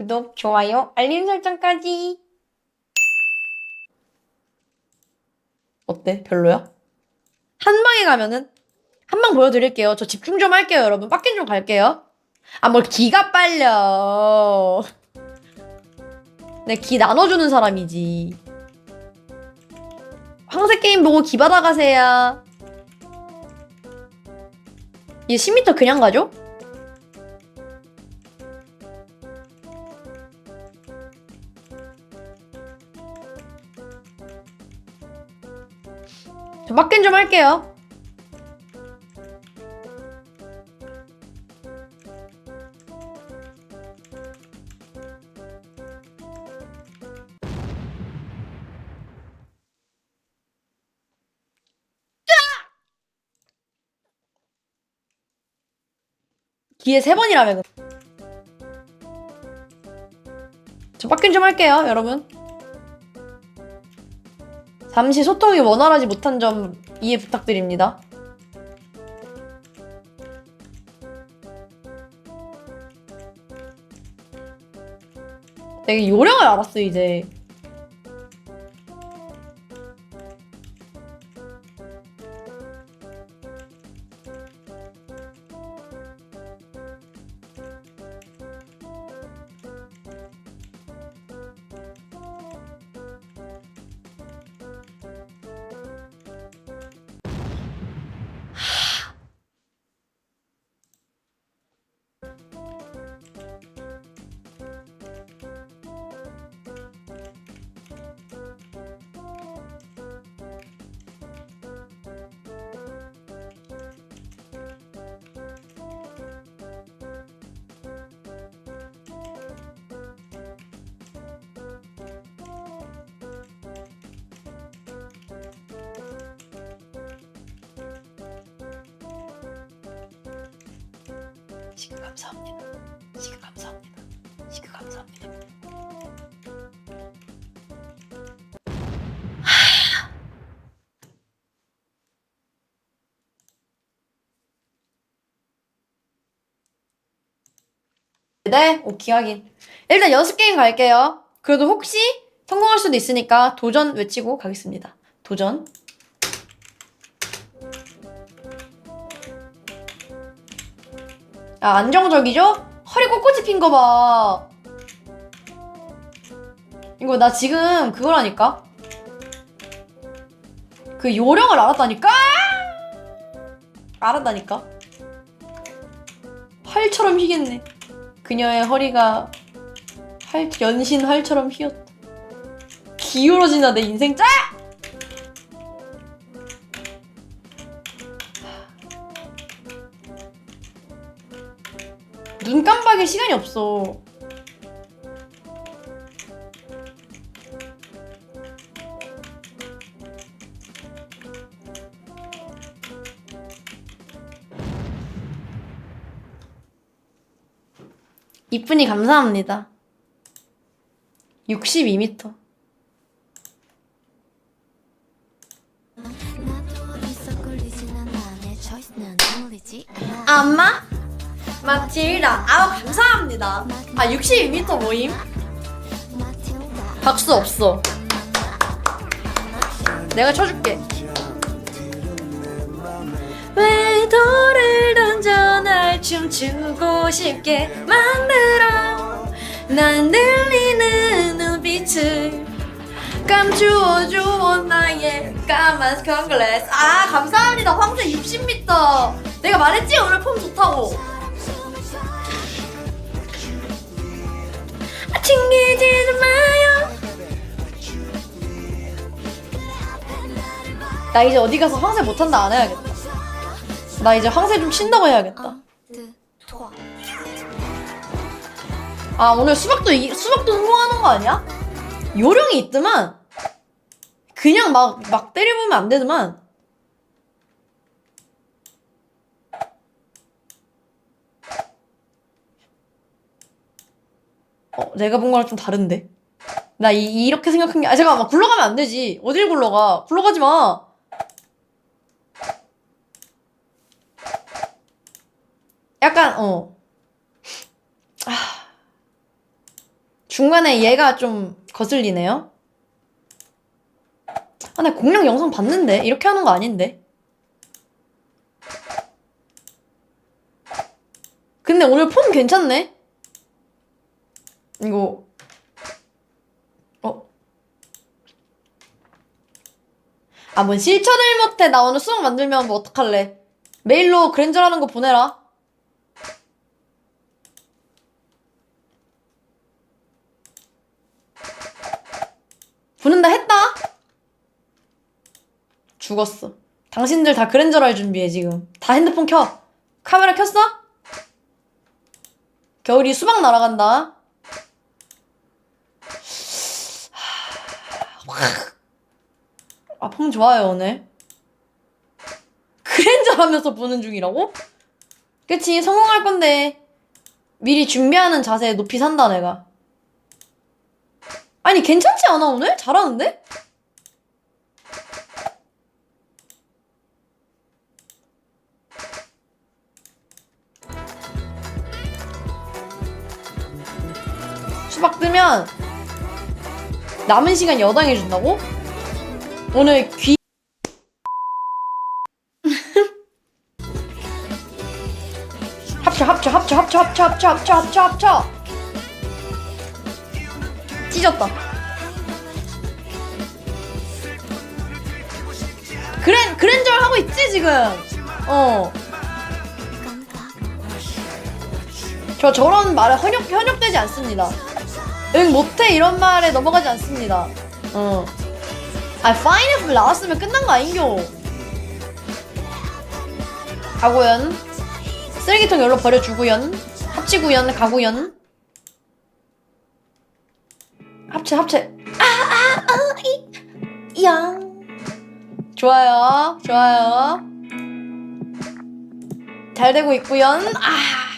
구독, 좋아요, 알림 설정까지. 어때? 별로야? 한 방에 가면은 한방 보여드릴게요. 저 집중 좀 할게요, 여러분. 빡긴 좀 갈게요. 아, 뭘 기가 빨려. 내 기 나눠주는 사람이지. 황새 게임 보고 기 받아가세요. 얘 10m 그냥 가죠? 저 빡긴 좀 할게요. 기회 세 번이라면. 저 빡긴 좀 할게요, 여러분. 잠시 소통이 원활하지 못한 점 이해 부탁드립니다. 내가 요령을 알았어, 이제. 시그 감사합니다. 시그 감사합니다. 시그 감사합니다. 네, 오케이 하긴. 일단 연습 게임 갈게요. 그래도 혹시 성공할 수도 있으니까 도전 외치고 가겠습니다. 도전. 아, 안정적이죠? 허리 꼿꼿이 핀 거 봐. 이거 나 지금 그거라니까? 그 요령을 알았다니까? 알았다니까? 활처럼 휘겠네. 그녀의 허리가 활, 연신 활처럼 휘었다. 기울어지나 내 인생 짜! 시간이 없어. 이쁜이 감사합니다. 62m. 엄마? 마틸다. 아우 감사합니다. 아 62m 모임? 박수 없어. 내가 쳐줄게. 왜 돌을 던져 날 춤추고 싶게 만들어 난 들리는 눈빛을 감추어줘 나의 까만 선글라스 아 감사합니다 황제 60m 내가 말했지 오늘 폼 좋다고 아, 튕기지는 마요. 나 이제 어디 가서 황새 못한다 안 해야겠다. 나 이제 황새 좀 친다고 해야겠다. 아 오늘 수박도 이, 수박도 성공하는 거 아니야? 요령이 있더만. 그냥 막 막 때려보면 안 되더만 어 내가 본 거랑 좀 다른데 나 이, 이렇게 생각한 게 아 잠깐만 굴러가면 안 되지 어딜 굴러가 굴러가지 마 약간 어 아. 중간에 얘가 좀 거슬리네요. 아, 나 공룡 영상 봤는데 이렇게 하는 거 아닌데. 근데 오늘 폼 괜찮네. 이거 어? 아, 뭔 실천을 못해. 나 오늘 수학 만들면 뭐 어떡할래. 메일로 그랜저 하는 거 보내라. 보낸다 했다? 죽었어. 당신들 다 그랜저로 할 준비해, 지금. 다 핸드폰 켜. 카메라 켰어? 겨울이 수박 날아간다. 아, 폼 좋아요, 오늘. 그랜저 하면서 보는 중이라고? 그치, 성공할 건데. 미리 준비하는 자세 높이 산다, 내가. 아니, 괜찮지 않아, 오늘? 잘하는데? 수박 뜨면 남은 시간 여당해 준다고? 오늘 귀 합쳐 합쳐 합쳐 합쳐 합쳐 합쳐 합쳐 합쳐 합쳐 찢었다 그랜 그랜저를 하고 있지 지금 어. 저 저런 말에 현역 현역되지 않습니다. 응 못해. 이런 말에 넘어가지 않습니다. 어. 아 파인애플 나왔으면 끝난 거 아닌겨. 가구연. 쓰레기통 열로 버려주구연. 합치구연 가구연. 합체 합체. 아아아이양. 좋아요 좋아요. 잘 되고 있구연. 아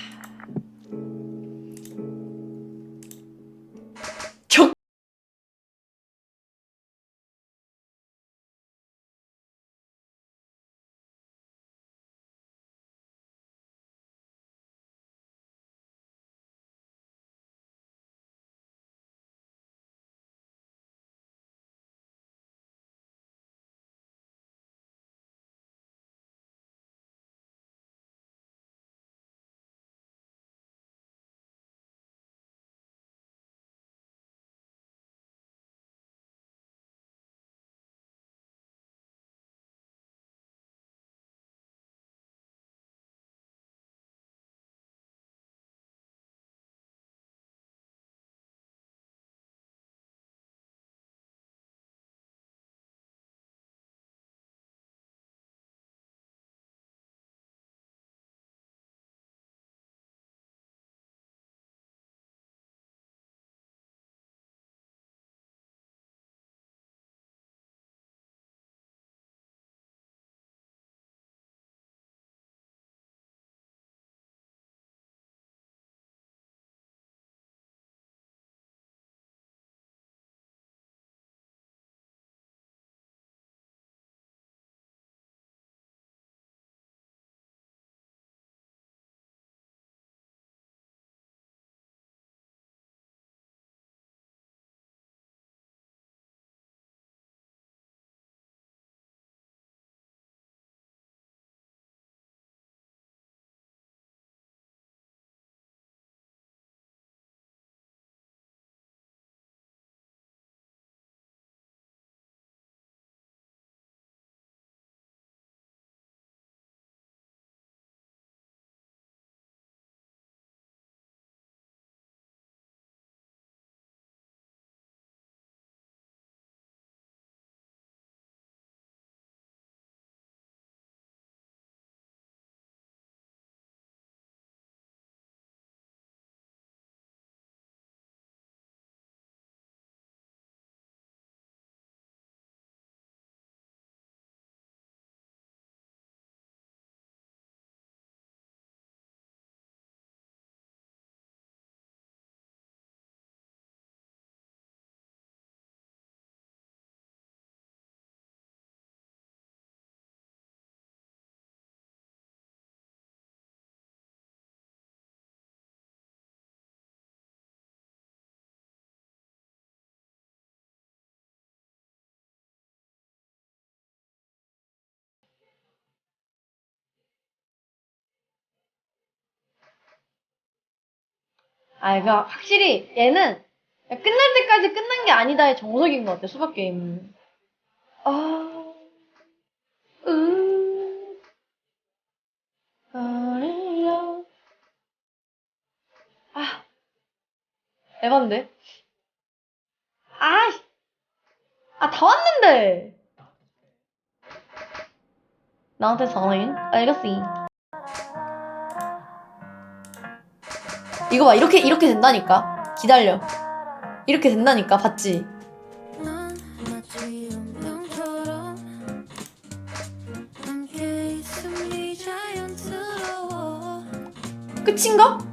아, 이거 확실히 얘는 끝날 때까지 끝난 게 아니다의 정석인 것 같아, 수박 게임은. 아, 으, 아리야. 아, 에반데? 아, 씨. 아, 다 왔는데! 나한테 전화해? 알겠어. 이거 봐, 이렇게, 이렇게 된다니까. 기다려. 이렇게 된다니까, 봤지? 끝인가?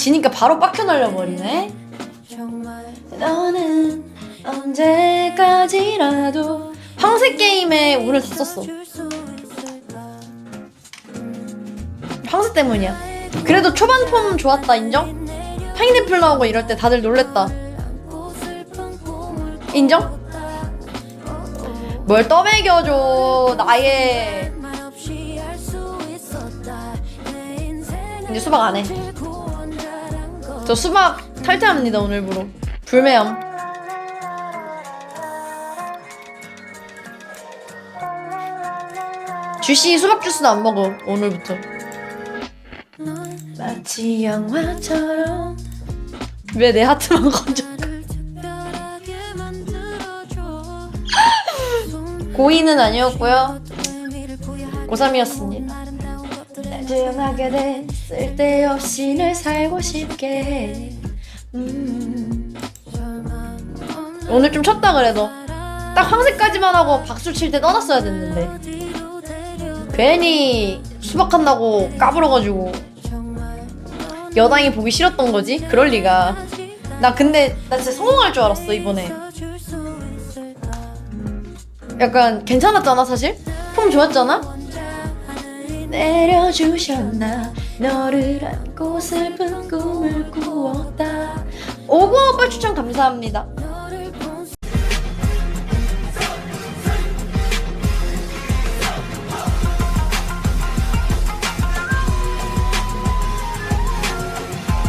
지니까 바로 빡혀 날려버리네. 정말 너는 언제까지라도 황새 게임에 운을 다 썼어. 황새 때문이야. 그래도 초반 폼 좋았다, 인정? 파인애플 나오고 이럴 때 다들 놀랬다. 인정? 뭘 떠먹여줘, 나의. 이제 수박 안 해. 저 수박 탈퇴합니다, 오늘부로. 불매염. 주시 수박 주스도 안 먹어, 오늘부터. 마치 영화처럼. 왜 내 하트만 건져? 고2는 아니었고요. 고3이었습니다. 조용하게 돼 쓸데없이 늘 살고 싶게 해. 음. 오늘 좀 쳤다 그래도 딱 황새까지만 하고 박수 칠 때 떠났어야 됐는데 괜히 수박한다고 까불어가지고 여당이 보기 싫었던 거지? 그럴 리가 나 근데 나 진짜 성공할 줄 알았어 이번에 약간 괜찮았잖아 사실? 폼 좋았잖아? 내려주셨나? 너를 안고 슬픈 꿈을 꾸었다. 오구 오빠 추천 감사합니다